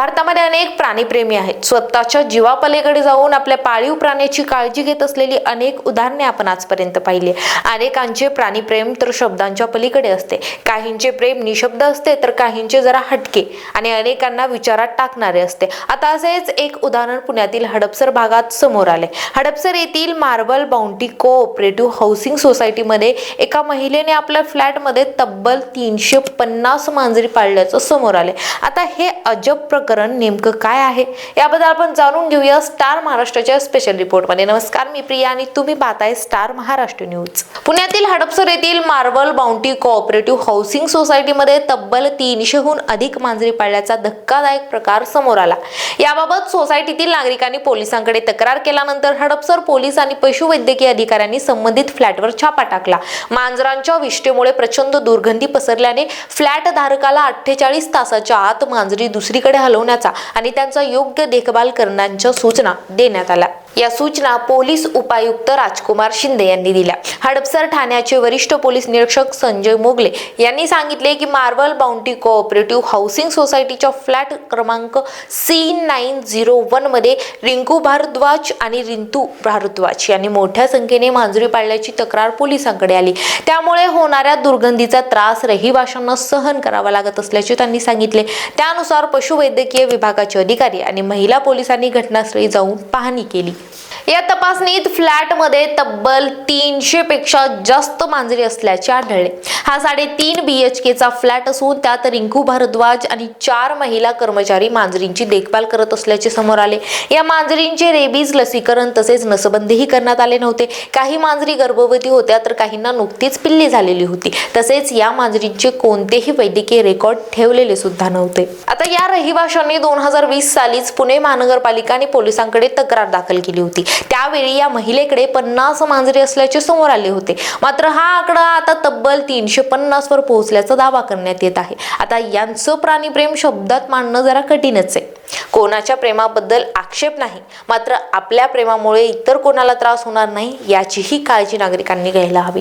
भारतामध्ये अनेक प्राणीप्रेमी आहेत. स्वतःच्या जीवापलीकडे जाऊन आपल्या पाळीव प्राण्याची काळजी घेत असलेली अनेक उदाहरणे आपण आजपर्यंत पाहिली. अनेकांचे प्राणीप्रेम तर शब्दांच्या पलीकडे असते. काहींचे प्रेम निशब्द असते तर काहींचे जरा हटके आणि अनेकांना विचारात टाकणारे असते. आता असेच एक उदाहरण पुण्यातील हडपसर भागात समोर आले हडपसर येथील मार्बल बाउंटी कोऑपरेटिव्ह हाऊसिंग सोसायटीमध्ये एका महिलेने आपल्या फ्लॅटमध्ये तब्बल तीनशे पन्नास मांजरी पाळल्याचं समोर आले आता हे अजब प्रकरण नेमकं काय आहे? याबद्दल आपण जाणून घेऊया स्टार महाराष्ट्राच्या स्पेशल रिपोर्टमध्ये नमस्कार मी प्रिया आणि तुम्ही पाहताय स्टार महाराष्ट्र न्यूज पुण्यातील हडपसर येथील मार्बल बाउंटी कोऑपरेटिव्ह हाऊसिंग सोसायटीमध्ये तब्बल तीनशेहून अधिक मांजरी पाळल्याचा धक्कादायक प्रकार समोर आला. याबाबत सोसायटीतील नागरिकांनी पोलिसांकडे तक्रार केल्यानंतर हडपसर पोलीस आणि पशुवैद्यकीय अधिकाऱ्यांनी संबंधित फ्लॅटवर छापा टाकला. मांजरांच्या विष्ठेमुळे प्रचंड दुर्गंधी पसरल्याने फ्लॅट धारकाला अठ्ठेचाळीस तासाच्या आत मांजरी दुसरीकडे हलवण्याचा आणि त्यांचा योग्य देखभाल करण्याच्या सूचना देण्यात आल्या. या सूचना पोलीस उपायुक्त राजकुमार शिंदे यांनी दिल्या. हडपसर ठाण्याचे वरिष्ठ पोलीस निरीक्षक संजय मोगले यांनी सांगितले की मार्बल बाउंटी कोऑपरेटिव्ह हाऊसिंग सोसायटीच्या फ्लॅट क्रमांक सी नाईन झिरो वनमध्ये रिंकू भारद्वाज आणि रिंतू भारद्वाज यांनी मोठ्या संख्येने मांजरी पाळल्याची तक्रार पोलिसांकडे आली. त्यामुळे होणाऱ्या दुर्गंधीचा त्रास रहिवाशांना सहन करावा लागत असल्याचे त्यांनी सांगितले. त्यानुसार पशुवैद्यकीय विभागाचे अधिकारी आणि महिला पोलिसांनी घटनास्थळी जाऊन पाहणी केली. या तपासणीत फ्लॅटमध्ये तब्बल तीनशे पेक्षा जास्त मांजरी असल्याचे आढळले. हा साडेतीन बी एच केचा फ्लॅट असून त्यात रिंकू भारद्वाज आणि चार महिला कर्मचारी मांजरींची देखभाल करत असल्याचे समोर आले. या मांजरींचे रेबीज लसीकरण तसेच नसबंदीही करण्यात आले नव्हते. काही मांजरी गर्भवती होत्या तर काहींना नुकतीच पिल्ली झालेली होती. तसेच या मांजरींचे कोणतेही वैद्यकीय रेकॉर्ड ठेवलेले सुद्धा नव्हते. आता या रहिवाशांनी दोन हजार वीस सालीच पुणे महानगरपालिका आणि पोलिसांकडे तक्रार दाखल केली होती. त्यावेळी या महिलेकडे पन्नास मांजरी असल्याचे समोर आले होते. मात्र हा आकडा आता तब्बल तीनशे पन्नास वर पोहोचल्याचा दावा करण्यात येत आहे. आता यांचं प्राणीप्रेम शब्दात मांडणं जरा कठीणच आहे. कोणाच्या प्रेमाबद्दल आक्षेप नाही मात्र आपल्या प्रेमामुळे इतर कोणाला त्रास होणार नाही याचीही काळजी नागरिकांनी घ्यायला हवी.